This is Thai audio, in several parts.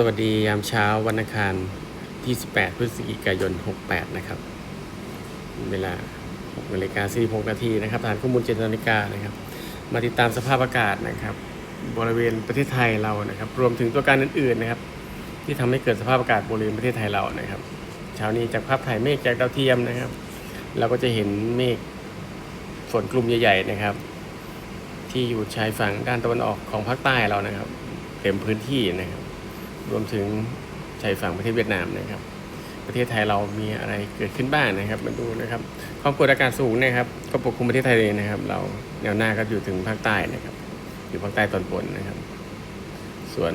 สวัสดียามเช้าวันอังคารที่ 18 พฤศจิกายน 68 นะครับ เวลา6นาฬิกา46นาทีนะครับฐานข้อมูล7นาฬิกานะครับ มาติดตามสภาพอากาศนะครับ บริเวณประเทศไทยเรานะครับ รวมถึงตัวการอื่นๆนะครับ ที่ทำให้เกิดสภาพอากาศบริเวณประเทศไทยเรานะครับ เช้านี้จากภาพถ่ายเมฆจากดาวเทียมนะครับ เราก็จะเห็นเมฆฝนกลุ่มใหญ่ๆนะครับ ที่อยู่ชายฝั่งด้านตะวันออกของภาคใต้เรานะครับ เต็มพื้นที่นะครับ รวมถึงชายฝั่งประเทศเวียดนามนะครับ ประเทศไทยเรามีอะไรเกิดขึ้นบ้างนะครับ มาดูนะครับความกดอากาศสูงนะครับก็ปกคลุมประเทศไทยเลยนะครับ เราแนวหน้าก็อยู่ถึงภาคใต้นะครับ อยู่ภาคใต้ตอนบนนะครับ ส่วน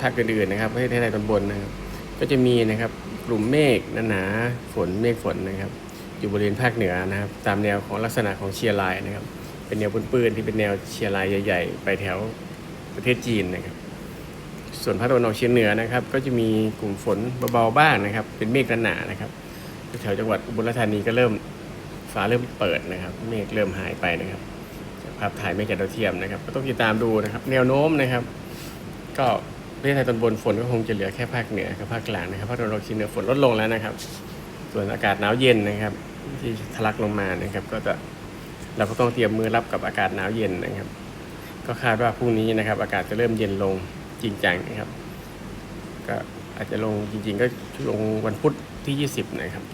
ภาคอื่นๆนะครับ ประเทศไทยตอนบนนะครับ ก็จะมีนะครับกลุ่มเมฆหนาๆฝนเมฆฝนนะครับ อยู่บริเวณภาคเหนือนะครับ ตามแนวของลักษณะของเชียร์ไลน์นะครับ เป็นแนวปืนๆที่เป็นแนวเชียร์ไลน์ใหญ่ ๆ ไปแถวประเทศจีนนะครับ ส่วนภาคตะวันออกเฉียงเหนือนะครับ ก็จะมีกลุ่มฝนเบาๆบ้างนะครับ เป็นเมฆหนาๆนะครับแถวจังหวัดอุบลราชธานีก็เริ่มฟ้าเริ่มเปิดนะครับ เมฆเริ่มหายไปนะครับภาพถ่ายเมฆจากดาวเทียมนะครับ ก็ต้องติดตามดูนะครับ แนวโน้มนะครับ ก็ประเทศไทยตอนบนฝนก็คงจะเหลือแค่ภาคเหนือกับภาคกลางนะครับภาคตะวันออกเฉียงเหนือฝนลดลงแล้วนะครับ ส่วนอากาศหนาวเย็นนะครับ ที่ทะลักลงมานะครับ ก็จะเราก็ต้องเตรียมมือรับกับอากาศหนาวเย็นนะครับ ก็คาดว่าพรุ่งนี้นะครับ อากาศจะเริ่มเย็นลง จริงจังนะครับ ก็อาจจะลงจริง ๆ ก็ลงวันพุธที่ 20 นะครับ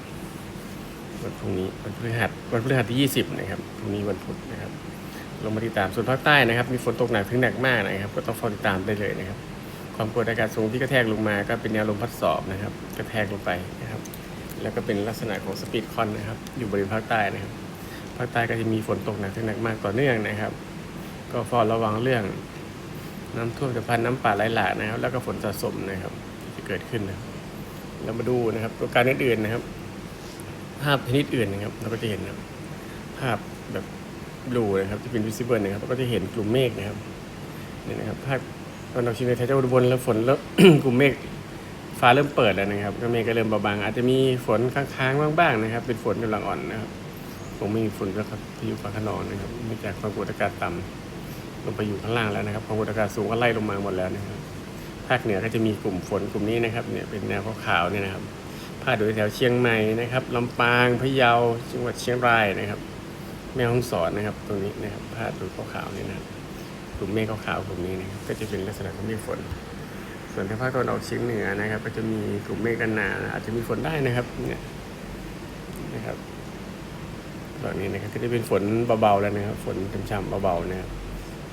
วันพรุ่งนี้วันพฤหัสวันพฤหัสที่ 20 นะครับพรุ่งนี้วันพุธนะครับ ลงมาติดตามส่วนภาคใต้นะครับ มีฝนตกหนักถึงหนักมากนะครับ ก็ต้องเฝ้าติดตามได้เลยนะครับ ความกดอากาศสูงที่กระแทกลงมาก็เป็นแนวลมพัดสอบนะครับ กระแทกลงไปนะครับ แล้วก็เป็นลักษณะของสปีดคอนนะครับ อยู่บริเวณภาคใต้นะครับภาคใต้ก็จะมีฝนตกหนักถึงหนักมากต่อเนื่องนะครับ ก็เฝ้าระวังเรื่อง น้ำท่วมจะพันน้ำป่าไหลหลากนะครับ แล้วก็ฝนสะสมนะครับจะเกิดขึ้นนะครับเรามาดูนะครับ ตัวการอื่นๆนะครับ ภาพชนิดอื่นนะครับ เราก็จะเห็นนะครับภาพแบบบลูนะครับที่เป็น visible นะครับเราก็จะเห็นกลุ่มเมฆนะครับนี่นะครับภาคตอนเฉียงเหนือแถวจังหวัดอุบลแล้วฝนเริ่มกลุ่มเมฆฟ้าเริ่มเปิดแล้วนะครับ ก็เมฆก็เริ่มเบาบางอาจจะมีฝนค้างๆบ้างๆนะครับ เป็นฝนกำลังอ่อนนะครับคงไม่มีฝนแล้วครับพายุฟ้าขนองนะครับเนื่องจากความกดอากาศต่ำ ลงไปอยู่ข้างล่างแล้วนะครับความกดอากาศสูงก็ไล่ลงมาหมดแล้วนะครับภาคเหนือก็จะมีกลุ่มฝนกลุ่มนี้นะครับเนี่ยเป็นแนวขาวๆเนี่ยนะครับพาดโดยแถวเชียงใหม่นะครับลำปางพะเยาจังหวัดเชียงรายนะครับ แม่ฮ่องสอนนะครับ ตรงนี้นะครับพาดโดยขาวๆเนี่ยนะครับกลุ่มเมฆขาวๆกลุ่มนี้นะครับก็จะเป็นลักษณะของเมฆฝน ส่วนทางภาคตะวันออกเฉียงเหนือนะครับ ก็จะมีกลุ่มเมฆกันหนาอาจจะมีฝนได้นะครับเนี่ยนะครับแบบนี้นะครับก็จะเป็นฝนเบาๆแล้วนะครับ ฝนช่ำๆเบาๆนะครับ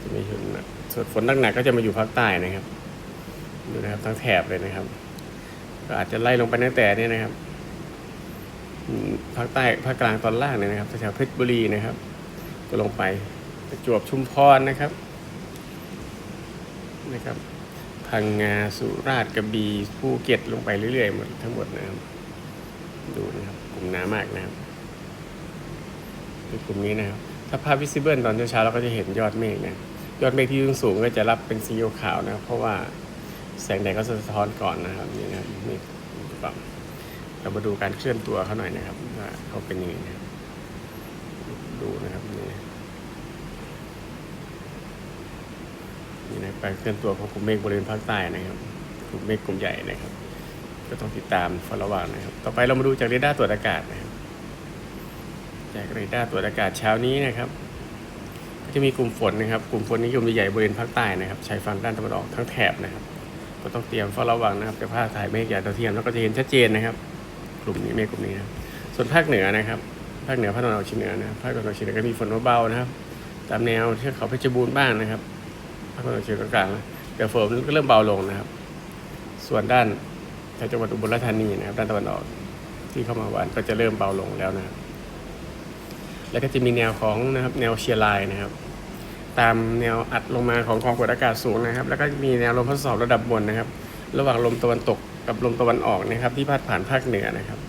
จะมีฝนส่วนฝนหนักๆก็จะมาอยู่ภาคใต้นะครับดูนะครับทั้งแถบเลยนะครับ ก็อาจจะไล่ลงไปตั้งแต่นี่นะครับภาคใต้ภาคกลางตอนล่างเนี่ยนะครับแถวเพชรบุรีนะครับ ก็ลงไปประจวบชุมพรนะครับนะครับพังงาสุราษฎร์กระบี่ภูเก็ตลงไปเรื่อยๆหมดทั้งหมดนะครับดูนะครับกลุ่มหนามากนะครับกลุ่มนี้นะครับ ถ้าภาพวิซิเบิลตอนเช้าๆเราก็จะเห็นยอดเมฆนะ ยอดเมฆที่สูงก็จะรับเป็นสีขาวนะครับเพราะว่าแสงแดดก็สะท้อนก่อนนะครับนี่นะครับเมฆปรับเรามาดูการเคลื่อนตัวเขาหน่อยนะครับว่าเขาเป็นยังไงนะครับดูนะครับนี่นี่นะการเคลื่อนตัวของกลุ่มเมฆบริเวณภาคใต้นะครับกลุ่มเมฆกลุ่มใหญ่นะครับ ก็ต้องติดตามเฝ้าระวังนะครับ ต่อไปเรามาดูจากเรดาร์ตรวจอากาศนะครับจากเรดาร์ตรวจอากาศเช้านี้นะครับ จะมีกลุ่มฝนนะครับ กลุ่มฝนนิยมใหญ่บริเวณภาคใต้นะครับชายฝั่งด้านตะวันออกทั้งแถบนะครับ ก็ต้องเตรียมเฝ้าระวังนะครับจากภาพถ่ายเมฆใหญ่ดาวเทียมแล้วก็จะเห็นชัดเจนนะครับ กลุ่มนี้เมฆกลุ่มนี้นะส่วนภาคเหนือนะครับ ภาคเหนือภาคตะวันออกเฉียงเหนือนะภาคตะวันออกเฉียงเหนือก็มีฝนเบาๆนะครับ ตามแนวเทือกเขาเพชรบูรณ์บ้างนะครับ ภาคตะวันออกเฉียงกลางแต่ฝนก็เริ่มเบาลงนะครับ ส่วนด้านแถวจังหวัดอุบลราชธานีนะครับ ด้านตะวันออกที่เข้ามาวันก็จะเริ่มเบาลงแล้วนะครับแล้วก็จะมีแนวของนะครับแนวเชียร์ไลน์นะครับ ตามแนวอัดลงมาของความกดอากาศสูงนะครับ แล้วก็มีแนวลมพัดสอบระดับบนนะครับ ระหว่างลมตะวันตกกับลมตะวันออกนะครับ ที่พัดผ่านภาคเหนือนะครับ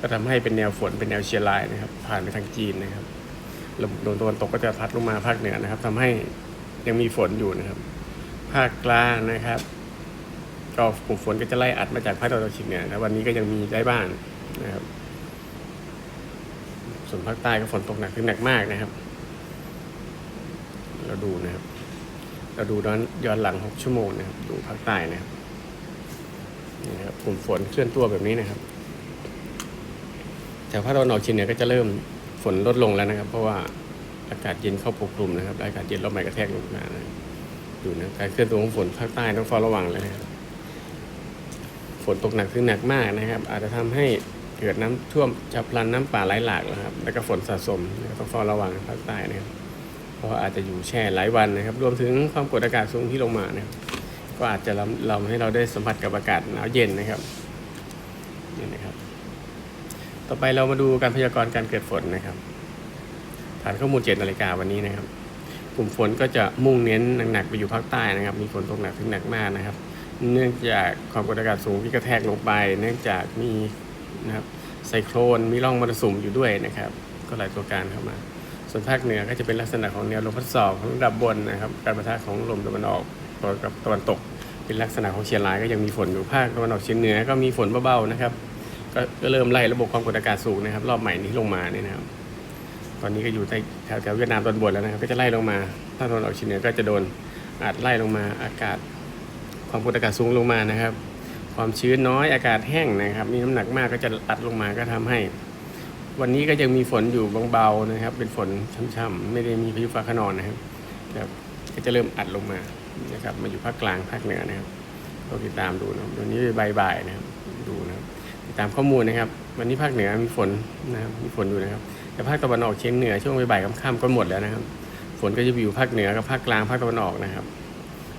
ก็ทำให้เป็นแนวฝนเป็นแนวเชียร์ไลน์นะครับ ผ่านไปทางจีนนะครับลมลมตะวันตกก็จะพัดลงมาภาคเหนือนะครับทำให้ยังมีฝนอยู่นะครับ ภาคกลางนะครับ ก็กลุ่มฝนก็จะไล่อัดมาจากภาคตะวันออกเฉียงเหนือนะวันนี้ก็ยังมีได้บ้างนะครับ ส่วนภาคใต้ก็ฝนตกหนักถึงหนักมากนะครับ เราดูนะครับ เราดูย้อนย้อนหลัง 6 ชั่วโมงนะครับ ดูภาคใต้นะครับ นี่ครับกลุ่มฝนเคลื่อนตัวแบบนี้นะครับแถวภาคตะวันออกเฉียงเหนือก็จะเริ่มฝนลดลงแล้วนะครับ เพราะว่าอากาศเย็นเข้าปกคลุมนะครับ อากาศเย็นรอบใหม่กระแทกลงมานะดูนะการเคลื่อนตัวของฝนภาคใต้ต้องเฝ้าระวังเลยนะครับ ฝนตกหนักถึงหนักมากนะครับ อาจจะทำให้เกิดน้ำท่วมฉับพลันน้ำป่าไหลหลากนะครับ แล้วก็ฝนสะสมต้องเฝ้าระวังภาคใต้นะครับ เพราะอาจจะอยู่แช่หลายวันนะครับ รวมถึงความกดอากาศสูงที่ลงมานะครับก็อาจจะราเราให้เราได้สัมผัสกับอากาศหนาวเย็นนะครับนี่นะครับ ต่อไปเรามาดูการพยากรณ์การเกิดฝนนะครับ ฐานข้อมูลเจ็ดนาฬิกาวันนี้นะครับ กลุ่มฝนก็จะมุ่งเน้นหนักๆไปอยู่ภาคใต้นะครับ มีฝนตกหนักถึงหนักมากนะครับ เนื่องจากความกดอากาศสูงที่กระแทกลงไป เนื่องจากมีนะครับไซโครนมีร่องมรสุมอยู่ด้วยนะครับ ก็หลายตัวการเข้ามา ส่วนภาคเหนือก็จะเป็นลักษณะของแนวลมพัดสอบของระดับบนนะครับ การประทะของลมตะวันออกกับตะวันตก เป็นลักษณะของเชียงรายก็ยังมีฝนอยู่ภาคตะวันออกเฉียงเหนือก็มีฝนเบาๆนะครับ ก็ก็เริ่มไล่ระบบความกดอากาศสูงนะครับ รอบใหม่นี้ลงมาเนี่ยนะครับ ตอนนี้ก็อยู่ใต้แถวแถวเวียดนามตอนบนแล้วนะครับ ก็จะไล่ลงมาภาคตะวันออกเฉียงเหนือก็จะโดนอาจไล่ลงมาอากาศ ความกดอากาศสูงลงมานะครับ ความชื้นน้อยอากาศแห้งนะครับ มีน้ำหนักมากก็จะอัดลงมาก็ทำให้ วันนี้ก็ยังมีฝนอยู่บางเบาๆนะครับ เป็นฝนช่ำๆไม่ได้มีพายุฟ้าขนองนะครับครับก็จะเริ่มอัดลงมานะครับมาอยู่ภาคกลางภาคเหนือนะครับต้องติดตามดูนะวันนี้บ่ายๆนะครับดูนะครับติดตามข้อมูลนะครับ วันนี้ภาคเหนือมีฝนนะครับมีฝนอยู่นะครับ แต่ภาคตะวันออกเฉียงเหนือช่วงบ่ายๆค่ำๆก็หมดแล้วนะครับ ฝนก็จะอยู่ภาคเหนือกับภาคกลางภาคตะวันออกนะครับ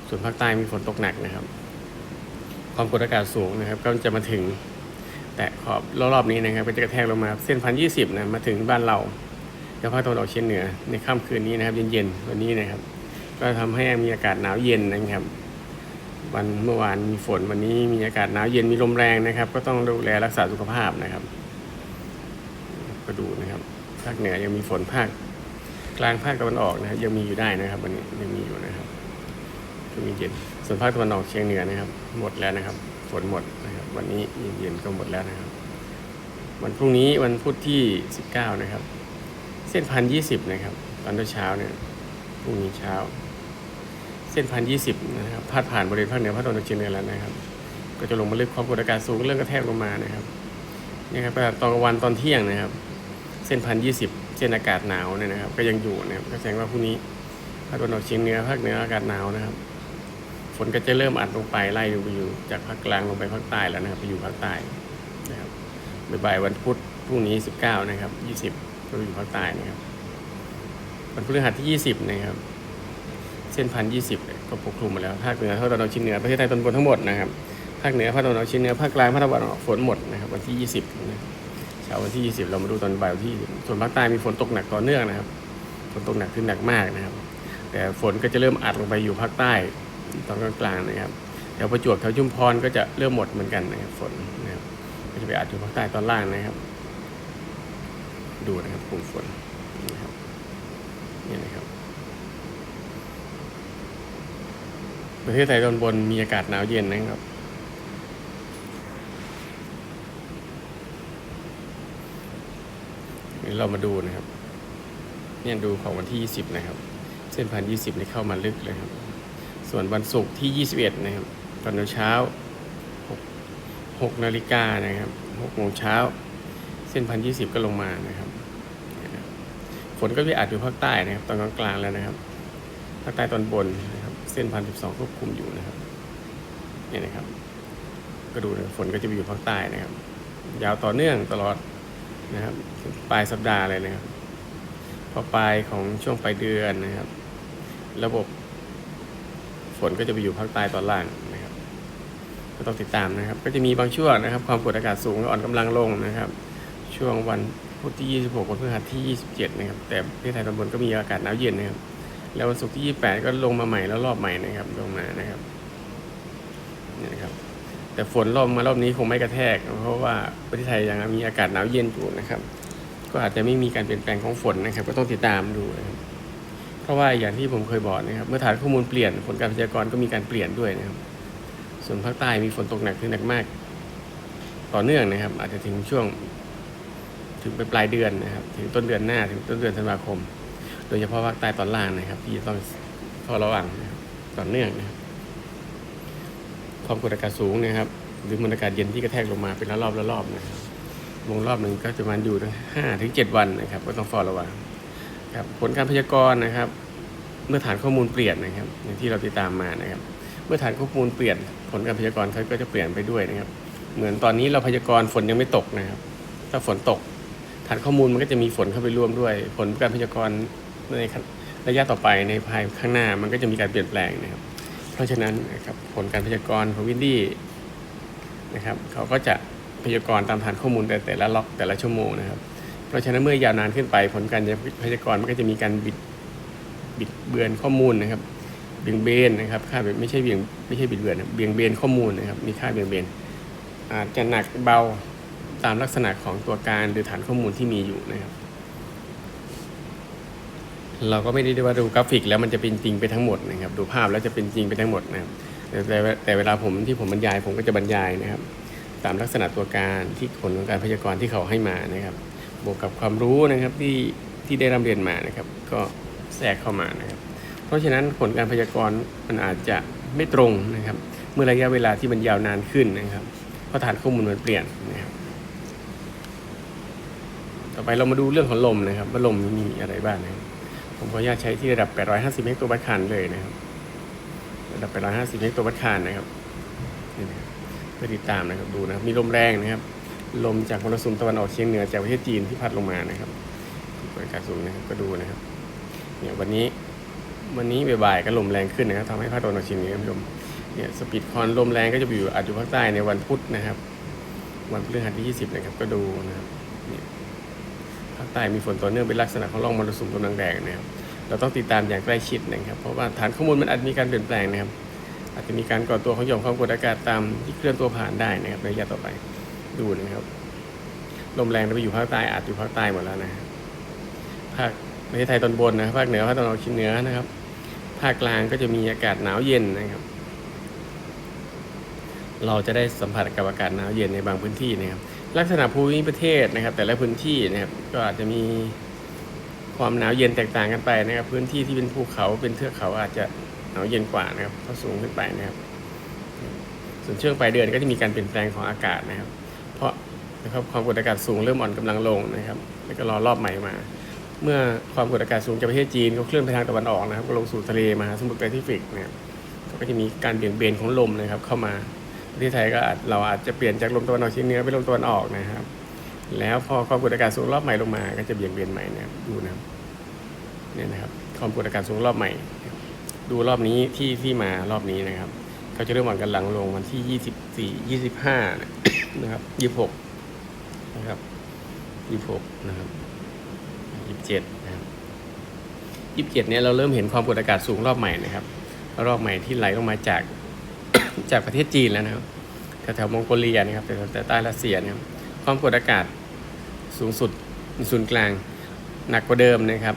ส่วนภาคใต้มีฝนตกหนักนะครับ ความกดอากาศสูงนะครับ ก็จะมาถึง แต่ขอบรอบๆนี้นะครับก็จะกระแทกลงมาเส้นพันยี่สิบนะมาถึงบ้านเราแล้วภาคตะวันออกเฉียงเหนือในค่ำคืนนี้นะครับ เย็นๆวันนี้นะครับ ก็ทำให้มีอากาศหนาวเย็นนะครับ วันเมื่อวานมีฝนวันนี้มีอากาศหนาวเย็นมีลมแรงนะครับ ก็ต้องดูแลรักษาสุขภาพนะครับ ก็ดูนะครับภาคเหนือยังมีฝนภาคกลางภาคตะวันออกนะครับยังมีอยู่ได้นะครับ วันนี้ยังมีอยู่นะครับช่วงเย็นส่วนภาคตะวันออกเฉียงเหนือนะครับ หมดแล้วนะครับ ฝนหมดนะ วันนี้เย็นๆก็หมดแล้วนะครับ วันพรุ่งนี้วันพุธที่ 19 นะครับ เส้นพันยี่สิบนะครับ ตอนเช้าเนี่ยพรุ่งนี้เช้า เส้นพันยี่สิบนะครับพาดผ่านบริเวณภาคเหนือภาคตะวันออกเฉียงเหนือแล้วนะครับ ก็จะลงมาลึกความกดอากาศสูงเรื่องกระแทกลงมานะครับนี่ครับตอนกลางวันตอนเที่ยงนะครับ เส้นพันยี่สิบเส้นอากาศหนาวเนี่ยนะครับ ก็ยังอยู่นะครับก็แสดงว่าพรุ่งนี้ภาคตะวันออกเฉียงเหนือภาคเหนืออากาศหนาวนะครับ ฝนก็จะเริ่มอัดลงไปไล่ลงไปอยู่จากภาคกลางลงไปภาคใต้แล้วนะครับ ไปอยู่ภาคใต้นะครับบ่ายวันพุธพรุ่งนี้สิบเก้านะครับยี่สิบก็อยู่ภาคใต้นะครับวันพฤหัสที่ยี่สิบนะครับเส้นพันยี่สิบก็ปกคลุมมาแล้วภาคเหนือภาคตะวันออกเฉียงเหนือประเทศไทยตอนบนทั้งหมดนะครับภาคเหนือภาคตะวันออกเฉียงเหนือภาคกลางภาคตะวันออกฝนหมดนะครับวันที่ยี่สิบนะเช้าวันที่ยี่สิบเรามาดูตอนบ่ายวันที่ส่วนภาคใต้มีฝนตกหนักต่อเนื่องนะครับฝนตกหนักขึ้นหนักมากนะครับ แต่ฝนก็จะเริ่มอัดลงไปอยู่ภาคใต้ ตอนกลางๆนะครับแถวประจวบแถวชุมพรก็จะเริ่มหมดเหมือนกันนะครับฝนนะครับก็จะไปอัดอยู่ภาคใต้ตอนล่างนะครับ ดูนะครับกลุ่มฝนนะครับนี่นะครับประเทศไทยตอนบนมีอากาศหนาวเย็นนะครับนี่เรามาดูนะครับ เนี่ยดูของวันที่ 20 นะครับ เส้นพันยี่สิบนี่เข้ามาลึกเลยครับ ส่วนวันศุกร์ที่ 21 นะครับ ตอนเช้า6 6นาฬิกานะครับ6โมงเช้า เส้นพันยี่สิบก็ลงมานะครับเนี่ยนะครับฝนก็ไปอาจอยู่ภาคใต้นะครับ ตอนกลางๆแล้วนะครับ ภาคใต้ตอนบนนะครับ เส้นพันสิบสองควบคุมอยู่นะครับนี่นะครับ ก็ดูนะฝนก็จะไปอยู่ภาคใต้นะครับ ยาวต่อเนื่องตลอดนะครับปลายสัปดาห์เลยนะครับ พอปลายของช่วงปลายเดือนนะครับ ระบบ นก็จะไปอยู่ภาคใต้ตอนล่างนะครับ ก็ต้องติดตามนะครับ ก็จะมีบางช่วงนะครับ ความกดอากาศสูงก็อ่อนกำลังลงนะครับ ช่วงวันพุธที่ 26วันพฤหัสที่ 27 นะครับ แต่ประเทศไทยตอนบนก็มีอากาศหนาวเย็นนะครับ แล้ววันศุกร์ที่ 28 ก็ลงมาใหม่แล้วรอบใหม่นะครับ ลงมานะครับนี่นะครับ แต่ฝนรอบมารอบนี้คงไม่กระแทก เพราะว่าประเทศไทยยังมีอากาศหนาวเย็นอยู่นะครับ ก็อาจจะไม่มีการเปลี่ยนแปลงของฝนนะครับ ก็ต้องติดตามดูนะครับ เพราะว่าอย่างที่ผมเคยบอกนะครับ เมื่อฐานข้อมูลเปลี่ยนผลการพยากรณ์ก็มีการเปลี่ยนด้วยนะครับ ส่วนภาคใต้มีฝนตกหนักถึงหนักมาก ต่อเนื่องนะครับ อาจจะถึงช่วง ถึงไปปลายเดือนนะครับ ถึงต้นเดือนหน้าถึงต้นเดือนธันวาคม โดยเฉพาะภาคใต้ตอนล่างนะครับ ที่จะต้องเฝ้าระวังนะครับต่อเนื่องนะครับความกดอากาศสูงนะครับ หรือมวลอากาศเย็นที่กระแทกลงมาเป็นละรอบละรอบนะครับวงรอบหนึ่งก็จะมาอยู่ถึงห้าถึงเจ็ดวันนะครับ ก็ต้องเฝ้าระวัง ครับผลการพยากรณ์นะครับ เมื่อฐานข้อมูลเปลี่ยนนะครับอย่างที่เราติดตามมานะครับ เมื่อฐานข้อมูลเปลี่ยน ผลการพยากรณ์เขาก็จะเปลี่ยนไปด้วยนะครับ เหมือนตอนนี้เราพยากรณ์ฝนยังไม่ตกนะครับ ถ้าฝนตก ฐานข้อมูลมันก็จะมีฝนเข้าไปร่วมด้วย ผลการพยากรณ์ในระยะต่อไปในภายข้างหน้ามันก็จะมีการเปลี่ยนแปลงนะครับ เพราะฉะนั้นนะครับผลการพยากรณ์ของวินดี้นะครับเขาก็จะพยากรณ์ตามฐานข้อมูลแต่แต่ละล็อกแต่ละชั่วโมงนะครับ ราะฉะนั้นเมื่อยาวนานขึ้นไป ผลการพยากรณ์มันก็จะมีการบิดบิดเบือนข้อมูลนะครับเบี่ยงเบนนะครับ ค่าแบบไม่ใช่เบี่ยงไม่ใช่บิดเบือนเบี่ยงเบนข้อมูลนะครับ มีค่าเบี่ยงเบนอาจจะหนักเบาตามลักษณะของตัวการหรือฐานข้อมูลที่มีอยู่นะครับ เราก็ไม่ได้ว่าดูกราฟิกแล้วมันจะเป็นจริงไปทั้งหมดนะครับ ดูภาพแล้วจะเป็นจริงไปทั้งหมดนะครับแต่แต่แต่เวลาผมที่ผมบรรยายผมก็จะบรรยายนะครับ ตามลักษณะตัวการที่ผลของการพยากรณ์ที่เขาให้มานะครับ บวกกับความรู้นะครับที่ที่ได้ร่ำเรียนมานะครับ ก็แทรกเข้ามานะครับ เพราะฉะนั้นผลการพยากรณ์มันอาจจะไม่ตรงนะครับ เมื่อระยะเวลาที่มันยาวนานขึ้นนะครับเพราะฐานข้อมูลมันเปลี่ยนนะครับ ต่อไปเรามาดูเรื่องของลมนะครับ ว่าลมมีอะไรบ้างนะครับผมขออนุญาตใช้ที่ระดับ 850 เมกะวัตต์คันเลยนะครับ ระดับ 850 เมกะวัตต์คันนะครับนี่นะครับเพื่อติดตามนะครับดูนะครับ มีลมแรงนะครับ ลมจากมรสุมตะวันออกเฉียงเหนือจากประเทศจีนที่พัดลงมานะครับที่บริการสูงนะครับก็ดูนะครับเนี่ยวันนี้วันนี้บ่ายๆก็ลมแรงขึ้นนะครับทำให้ภาคตะวันออกเฉียงเหนือคุณผู้ชมเนี่ยสปีดคอนลมแรงก็จะอยู่อาจอยู่ภาคใต้ในวันพุธนะครับ วันพฤหัสที่20นะครับก็ดูนะครับภาคใต้มีฝนต่อเนื่องเป็นลักษณะของร่องมรสุมกำลังแรงนะครับเราต้องติดตามอย่างใกล้ชิดนะครับ เพราะว่าฐานข้อมูลมันอาจมีการเปลี่ยนแปลงนะครับ อาจจะมีการก่อตัวของหย่อมความกดอากาศตามที่เคลื่อนตัวผ่านได้นะครับในระยะต่อไป ดูนะครับลมแรงไปอยู่ภาคใต้อาจอยู่ภาคใต้หมดแล้วนะภาคประเทศไทยตอนบนนะภาคเหนือภาคตะวันออกเฉียงเหนือนะครับ ภาคกลางก็จะมีอากาศหนาวเย็นนะครับ เราจะได้สัมผัสกับอากาศหนาวเย็นในบางพื้นที่นะครับ ลักษณะภูมิประเทศนะครับ แต่ละพื้นที่นะครับ ก็อาจจะมีความหนาวเย็นแตกต่างกันไปนะครับ พื้นที่ที่เป็นภูเขาเป็นเทือกเขาอาจจะหนาวเย็นกว่านะครับเพราะสูงขึ้นไปนะครับ ส่วนช่วงปลายเดือนก็จะมีการเปลี่ยนแปลงของอากาศนะครับ เพราะนะครับความกดอากาศสูงเริ่มอ่อนกำลังลงนะครับ แล้วก็รอรอบใหม่มา เมื่อความกดอากาศสูงจากประเทศจีนเขาเคลื่อนไปทางตะวันออกนะครับ ก็ลงสู่ทะเลมหาสมุทรแปซิฟิกนะครับก็จะมีการเบี่ยงเบนของลมนะครับ เข้ามาประเทศไทยก็อาจเราอาจจะเปลี่ยนจากลมตะวันออกเฉียงเหนือไปลมตะวันออกนะครับ แล้วพอความกดอากาศสูงรอบใหม่ลงมา ก็จะเบี่ยงเบนใหม่นะครับดูนะครับเนี่ยนะครับความกดอากาศสูงรอบใหม่ ดูรอบนี้ที่ที่มารอบนี้นะครับ เขาจะเริ่มอ่อนกำลังลงวันที่ยี่สิบสี่ยี่สิบห้า นะครับยี่สิบหกนะครับยี่สิบหกนะครับยี่สิบเจ็ดนะครับยี่สิบเจ็ดเนี่ยเราเริ่มเห็นความกดอากาศสูงรอบใหม่นะครับ รอบใหม่ที่ไหลลงมาจากจากประเทศจีนแล้วนะครับแถวๆมองโกเลียนะครับแต่แต่ใต้รัสเซียนะครับความกดอากาศสูงสุดศูนย์กลางหนักกว่าเดิมนะครับ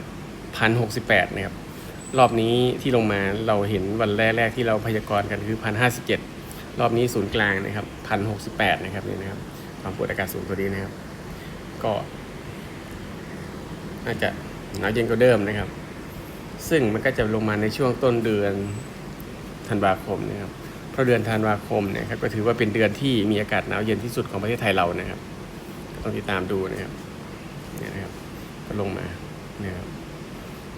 พันหกสิบแปดนะครับรอบนี้ที่ลงมาเราเห็นวันแรกๆที่เราพยากรณ์กันคือพันห้าสิบเจ็ด รอบนี้ศูนย์กลางนะครับพันหกสิบแปดนะครับนี่นะครับ ความกดอากาศสูงตัวนี้นะครับ ก็น่าจะหนาวเย็นกว่าเดิมนะครับ ซึ่งมันก็จะลงมาในช่วงต้นเดือนธันวาคมนะครับ เพราะเดือนธันวาคมเนี่ยครับก็ถือว่าเป็นเดือนที่มีอากาศหนาวเย็นที่สุดของประเทศไทยเรานะครับต้องติดตามดูนะครับเนี่ยนะครับ ก็ลงมาเนี่ยครับ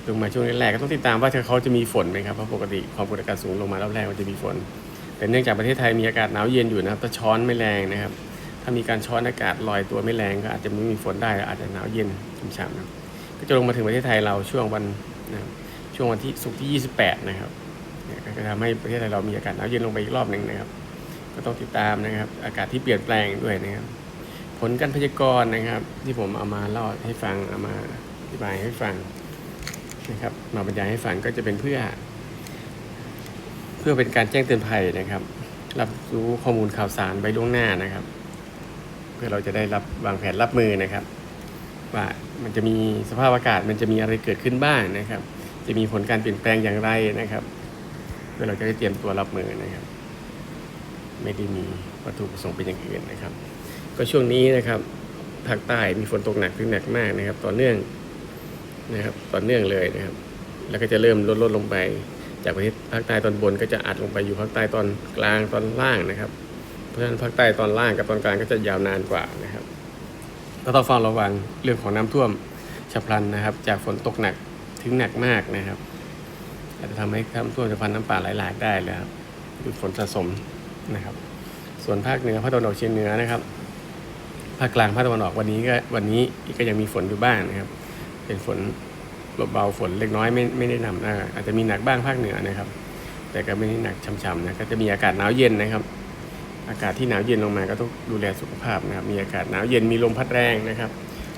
ลงมาช่วงแรกๆก็ต้องติดตามว่าเขาจะมีฝนไหมครับเพราะปกติความกดอากาศสูงลงมารอบแรกมันจะมีฝน แต่เนื่องจากประเทศไทยมีอากาศหนาวเย็นอยู่นะครับถ้าช้อนไม่แรงนะครับ ถ้ามีการช้อนอากาศลอยตัวไม่แรงก็อาจจะไม่มีฝนได้อาจจะหนาวเย็นชุ่มฉ่ำนะครับก็จะลงมาถึงประเทศไทยเราช่วงวันนะครับช่วงวันที่ศุกที่ 28 นะครับเนี่ยก็จะทำให้ประเทศไทยเรามีอากาศหนาวเย็นลงไปอีกรอบหนึ่งนะครับ ก็ต้องติดตามนะครับ อากาศที่เปลี่ยนแปลงด้วยนะครับ ผลการพยากรณ์นะครับ ที่ผมเอามาเล่าให้ฟังเอามาอธิบายให้ฟังนะครับมาบรรยายให้ฟังก็จะเป็นเพื่อ เพื่อเป็นการแจ้งเตือนภัยนะครับ รับรู้ข้อมูลข่าวสารไว้ล่วงหน้านะครับ เพื่อเราจะได้รับวางแผนรับมือนะครับ ว่ามันจะมีสภาพอากาศมันจะมีอะไรเกิดขึ้นบ้างนะครับ จะมีผลการเปลี่ยนแปลงอย่างไรนะครับเพื่อเราจะได้เตรียมตัวรับมือนะครับ ไม่ได้มีวัตถุประสงค์เป็นอย่างอื่นนะครับ ก็ช่วงนี้นะครับภาคใต้มีฝนตกหนักถึงหนักมากนะครับ ต่อเนื่องนะครับ ต่อเนื่องเลยนะครับ แล้วก็จะเริ่มลดลดลงไป จากประเทศภาคใต้ตอนบนก็จะอัดลงไปอยู่ภาคใต้ตอนกลางตอนล่างนะครับ เพราะฉะนั้นภาคใต้ตอนล่างกับตอนกลางก็จะยาวนานกว่านะครับก็ต้องเฝ้าระวังเรื่องของน้ำท่วมฉับพลันนะครับ จากฝนตกหนักถึงหนักมากนะครับอาจจะทำให้น้ำท่วมฉับพลันน้ำป่าไหลหลากได้แล้วครับหรือฝนสะสมนะครับ ส่วนภาคเหนือภาคตะวันออกเฉียงเหนือนะครับภาคกลางภาคตะวันออกวันนี้ก็วันนี้ก็ยังมีฝนอยู่บ้างนะครับ เป็นฝน เบาฝนเล็กน้อยไม่ไม่ได้นำน้าอาจจะมีหนักบ้างภาคเหนือนะครับ แต่ก็ไม่ได้หนักช่ำๆนะก็จะมีอากาศหนาวเย็นนะครับ อากาศที่หนาวเย็นลงมาก็ต้องดูแลสุขภาพนะครับ มีอากาศหนาวเย็นมีลมพัดแรงนะครับ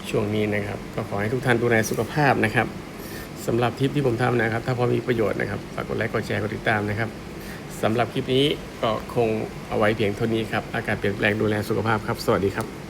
ช่วงนี้นะครับ ก็ขอให้ทุกท่านดูแลสุขภาพนะครับสำหรับคลิปที่ผมทำนะครับ ถ้าพอมีประโยชน์นะครับฝากกดไลค์กดแชร์กดติดตามนะครับสำหรับคลิปนี้ก็คงเอาไว้เพียงเท่านี้ครับ อากาศเปลี่ยนแปลงดูแลสุขภาพครับ สวัสดีครับ